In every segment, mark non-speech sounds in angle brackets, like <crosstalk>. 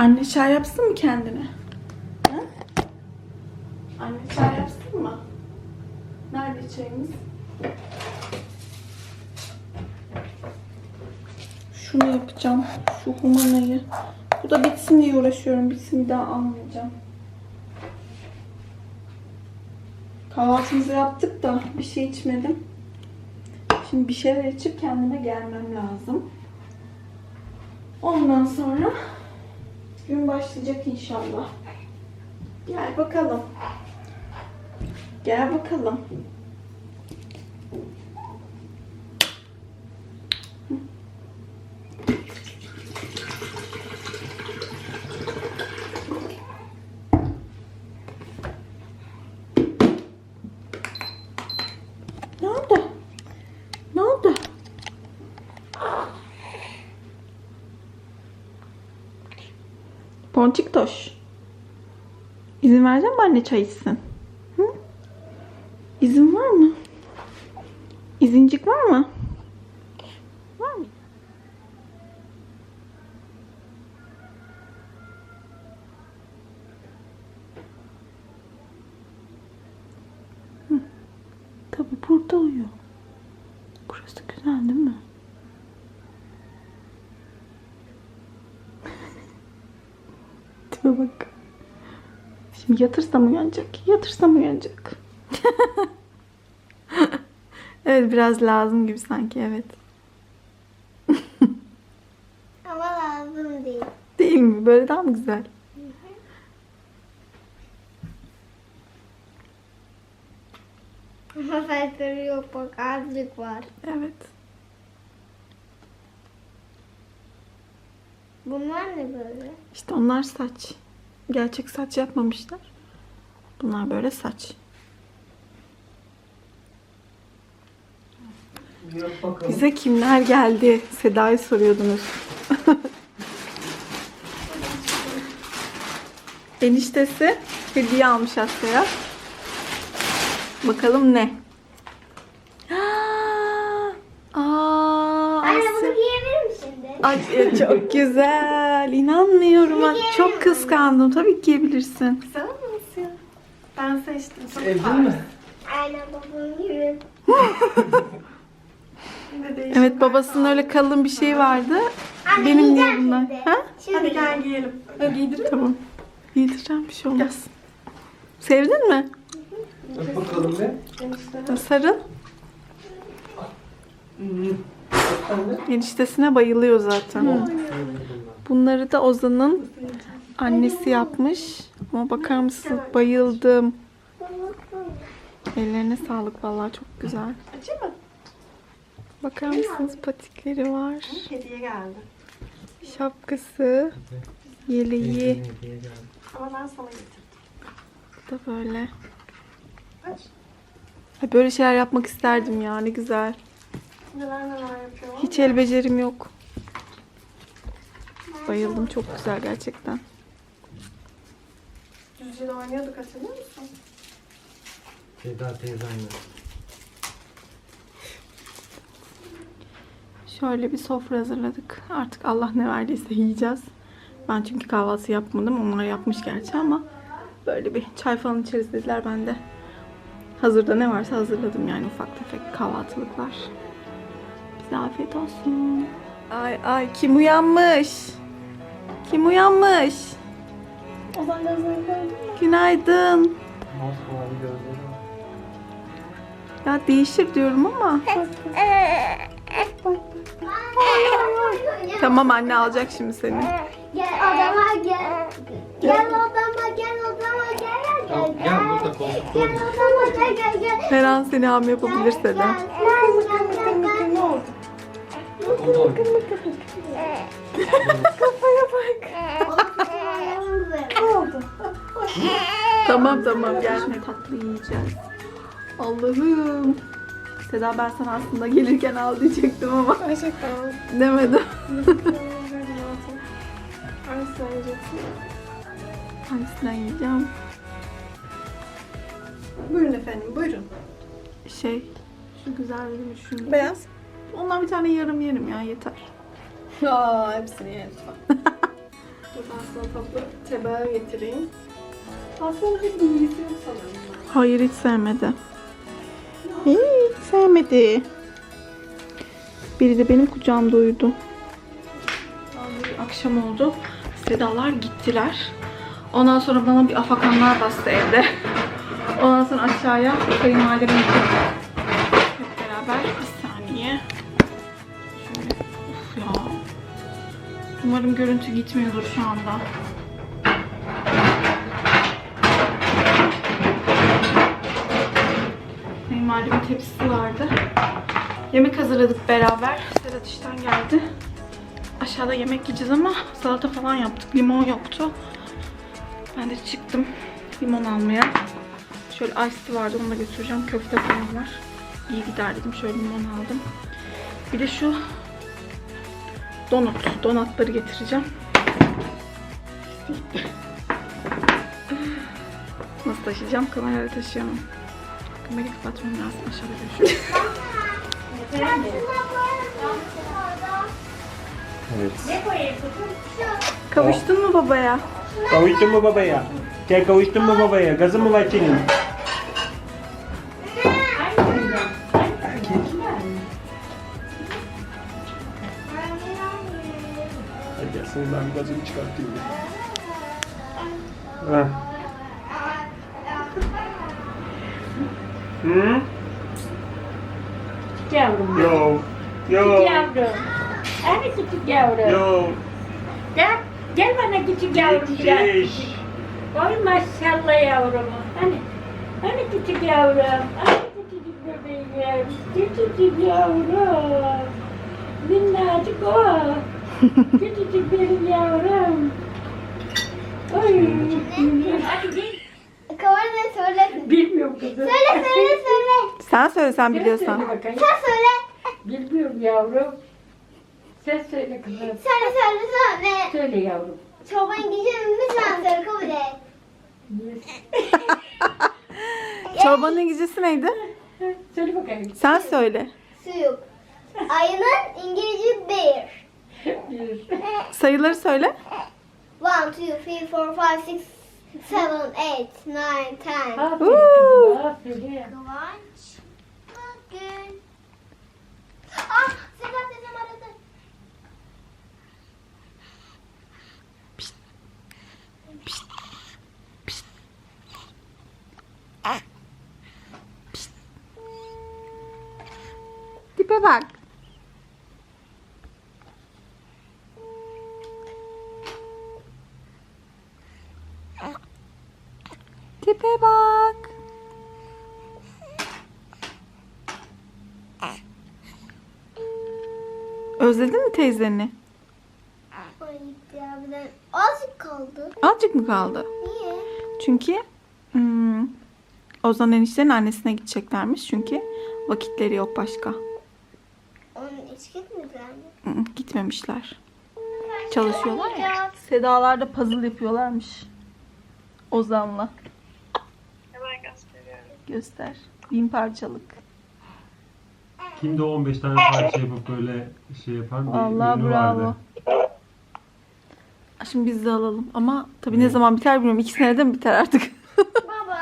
Anne çay yapsın mı kendine? Ha? Anne çay yapsın mı? Nerede çayımız? Şunu yapacağım. Şu humanayı. Bu da bitsin diye uğraşıyorum. Bitsin bir daha almayacağım. Kahvaltımızı yaptık da bir şey içmedim. Şimdi bir şeyler içip kendime gelmem lazım. Ondan sonra gün başlayacak inşallah. Gel bakalım. Gel bakalım. Ne oldu? Ne oldu? Ponçik toş. İzin verecek mi anne çay içsin? Hı? İzin var mı? İzincik var mı? Var mı? Hı. Tabii burada uyuyor. Burası güzel değil mi? Tipe bak. Şimdi yatırsam uyanacak. Yatırsam uyanacak. <laughs> evet biraz lazım gibi sanki evet. <laughs> Ama lazım değil. Değil mi? Böyle daha mı güzel? Ama farkları yok bak azıcık var. Evet. Bunlar ne böyle? İşte onlar saç. Gerçek saç yapmamışlar. Bunlar böyle saç. Bize kimler geldi? Seda'yı soruyordunuz. <laughs> Eniştesi hediye almış Asya'ya. Bakalım ne? Aa, Aa, Anne Asya. bunu giyebilir misin şimdi? Ay çok güzel. İnanmıyorum. Bak, çok kıskandım. Tabii ki giyebilirsin. Güzel mi Asya? Ben seçtim. Çok Sevdin mi? Aynen babam gibi. <laughs> Evet babasının öyle kalın bir şey vardı. Anne, Benim niye giyeceğim bunlar? şimdi. Ha? Hadi gel giyelim. Hadi giydirin. Tamam. Giydireceğim bir şey olmaz. Sevdin mi? Yap bakalım be. Sarıl. Eniştesine bayılıyor zaten. Bunları da Ozan'ın annesi yapmış. Ama bakar mısın? Bayıldım. Ellerine sağlık vallahi çok güzel. Açayım mı? Bakar mısınız? Patikleri var. Hediye geldi. Şapkası. Yeleği. Ama ben sana getirdim. da böyle. Aç. Ay, Böyle şeyler yapmak isterdim ya. Ne güzel. Neler neler yapıyor. Hiç el becerim yok. Bayıldım. Çok güzel gerçekten. Düzce'de oynuyorduk hatırlıyor musun? Seda teyze aynı. Şöyle bir sofra hazırladık. Artık Allah ne verdiyse yiyeceğiz. Ben çünkü kahvaltı yapmadım. Onlar yapmış gerçi ama böyle bir çay falan içeriz dediler. Ben de hazırda ne varsa hazırladım yani ufak tefek kahvaltılıklar. Bize afiyet olsun. Ay ay kim uyanmış? Kim uyanmış? Ozan gözlerini gördün mü? Günaydın. Masmavi gözleri var. Ya değişir diyorum ama. Tamam anne alacak şimdi seni. Gel odama gel. Gel odama gel odama gel gel Tamam, gel. gel burada koltukta Gel oynayalım. odama gel gel gel. Her an seni ham yapabilirse de. Gel gel gel? Kafaya bak. Ne oldu? Tamam tamam gel şimdi tatlı yiyeceğiz. Allah'ım. Seda ben sana aslında gelirken al diyecektim ama Gerçekten. demedim. Hangisinden yiyeceğim? Buyurun efendim buyurun. Şey, şu güzel bir şunu. Beyaz. Ondan bir tane yarım yerim ya yeter. Aa hepsini ye lütfen. <laughs> Dur ben Aslında tatlı tebeğe getireyim. Aslında bir bilgisi yok sanırım. Hayır hiç sevmedi. Hiç sevmedi. Biri de benim kucağımda uyudu. Akşam oldu. Sedalar gittiler. Ondan sonra bana bir afakanlar bastı evde. Ondan sonra aşağıya kayınvalideme gittik. Hep beraber saniye. Şöyle, of ya. Umarım görüntü gitmiyordur şu anda. Kayınvalidemin tepsisi vardı. Yemek hazırladık beraber. Sedat işten geldi. Aşağıda yemek yiyeceğiz ama salata falan yaptık. Limon yoktu. Ben de çıktım limon almaya. Şöyle ice vardı onu da götüreceğim. Köfte falan var. İyi gider dedim. Şöyle limon aldım. Bir de şu donut. Donatları getireceğim. Nasıl taşıyacağım? Kamerayla taşıyamam. Kamerayı kapatmam lazım. Aşağıda görüşürüz. Evet. Kavuştun mu babaya? Kavuştun mu babaya? Gel kavuştun mu babaya? Gazın mı var senin? Gazını çıkartayım. Heh. Hı? Yavrum. Yo. Yo. Yavrum. Hani küçük yavrum. Yo. Gel. Gel bana küçük yavrum. Gel. Yetiş. Oy maşallah yavrum. Hani. Hani küçük yavrum. Hani küçücük bebeğim. Küçücük yavrum. Minnacık o. küçücük benim yavrum. Hadi gel. Kamerada söyle. Bilmiyorum kızım. Söyle söyle söyle. Sen söyle sen Sen biliyorsan. söyle bakayım. Sen söyle. Bilmiyorum yavrum. Sen söyle kızım. Söyle söyle söyle. Söyle yavrum. Çoban gideceğim lütfen söyle kabul et. <laughs> Çorbanın İngilizcesi neydi? Söyle bakayım. Sen söyle. Suyuk. Ayının İngilizce bear. Bir. <laughs> Sayıları söyle. 1, 2, 3, 4, 5, 6, 7, 8, 9, 10. Aferin Woo! aferin. Kıvanç. Bugün. Ah Sedat dedem aradı. Tipe bak. Tipe bak. Özledin mi teyzeni? Azıcık kaldı. Azıcık mı kaldı? Niye? Çünkü hmm, Ozan eniştenin annesine gideceklermiş. Çünkü vakitleri yok başka. Onun hiç gitmediler mi? Gitmemişler. Çalışıyorlar ya. Sedalar da puzzle yapıyorlarmış. Ozan'la. Göster. Bin parçalık. Kimde 15 tane parça yapıp böyle şey yapan bir Vallahi ünlü bravo. vardı. Şimdi biz de alalım. Ama tabii ne zaman biter bilmiyorum. İki senede mi biter artık? <laughs> Baba.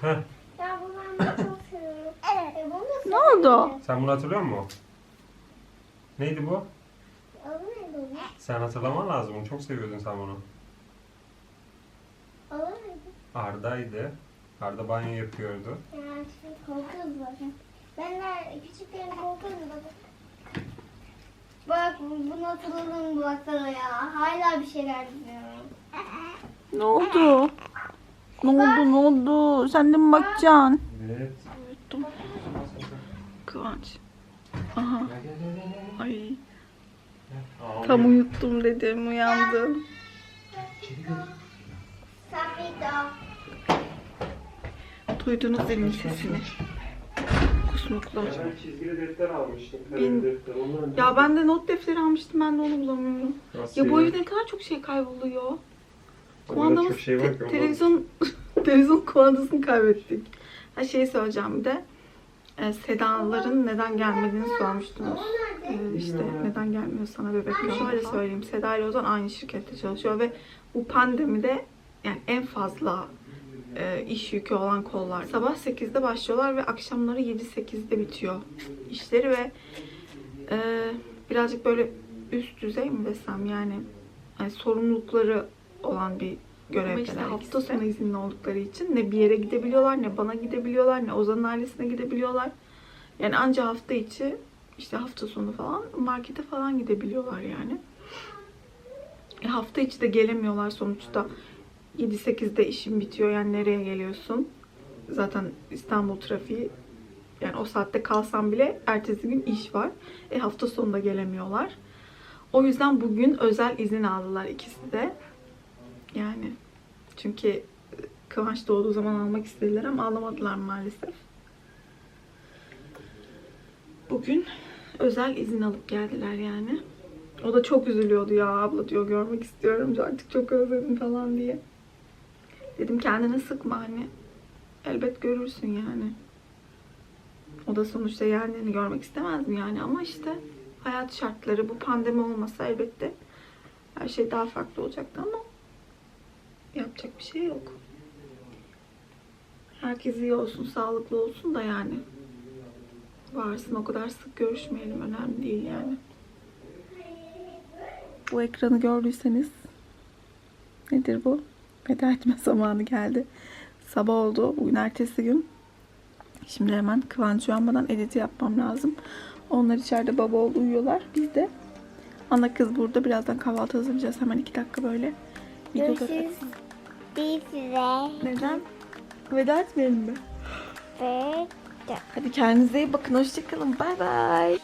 Heh. Ya bunu ben de çok seviyorum. E, bunu da ne oldu? Sen bunu hatırlıyor musun? Neydi bu? Adı neydi onun? Sen hatırlaman lazım. Bunu çok seviyordun sen bunu. Adı neydi? Arda'ydı. Arda banyo yapıyordu. Yani şimdi korkuyoruz bakın. Ben de küçükken korkuyordum bakın. Bak bunu hatırladım baksana ya. Hala bir şeyler düşünüyorum. Ne oldu? Ne oldu? Ne oldu? Sen de mi bakacaksın? Evet. Unuttum. Kıvanç. Aha. Ay. Tam uyuttum dedim. Uyandım. Sapita. Duydunuz zilin sesini. Kusmuklu. Ben çizgili defter almıştım. Bin- Kalem defter. Ondan Ya ben de not defteri almıştım. Ben de onu bulamıyorum. Nasıl Ya bu evde ne kadar çok şey kayboluyor. Kumandamız çok şey var te- ondan. televizyon <laughs> televizyon kumandasını kaybettik. Ha şey söyleyeceğim bir de. e, Seda'ların neden gelmediğini sormuştunuz. E, işte neden gelmiyor sana bebek. Şöyle söyleyeyim. Seda ile Ozan aynı şirkette çalışıyor ve bu pandemide yani en fazla e, iş yükü olan kollar. Sabah 8'de başlıyorlar ve akşamları 7-8'de bitiyor işleri ve e, birazcık böyle üst düzey mi desem yani, yani sorumlulukları olan bir görevdeler. İşte hafta sonu izinli oldukları için ne bir yere gidebiliyorlar, ne bana gidebiliyorlar, ne Ozan'ın ailesine gidebiliyorlar. Yani anca hafta içi, işte hafta sonu falan markete falan gidebiliyorlar yani. E, hafta içi de gelemiyorlar sonuçta. 7-8'de işin bitiyor yani nereye geliyorsun? Zaten İstanbul trafiği yani o saatte kalsam bile ertesi gün iş var. E hafta sonunda gelemiyorlar. O yüzden bugün özel izin aldılar ikisi de. Yani çünkü Kıvanç doğduğu zaman almak istediler ama alamadılar maalesef. Bugün özel izin alıp geldiler yani. O da çok üzülüyordu ya abla diyor görmek istiyorum artık çok özledim falan diye. Dedim kendini sıkma hani. Elbet görürsün yani. O da sonuçta yeğenlerini görmek istemez mi yani ama işte hayat şartları bu pandemi olmasa elbette her şey daha farklı olacaktı ama yapacak bir şey yok. Herkes iyi olsun, sağlıklı olsun da yani. Varsın o kadar sık görüşmeyelim önemli değil yani. Bu ekranı gördüyseniz nedir bu? Veda etme <laughs> zamanı geldi. Sabah oldu. Bugün ertesi gün. Şimdi hemen Kıvanç uyanmadan editi yapmam lazım. Onlar içeride baba oğlu uyuyorlar. Biz de ana kız burada. Birazdan kahvaltı hazırlayacağız. Hemen iki dakika böyle. Görüşürüz. Bir size. Neden? Veda etmeyelim mi? Ve Hadi kendinize iyi bakın. Hoşçakalın. Bay bay.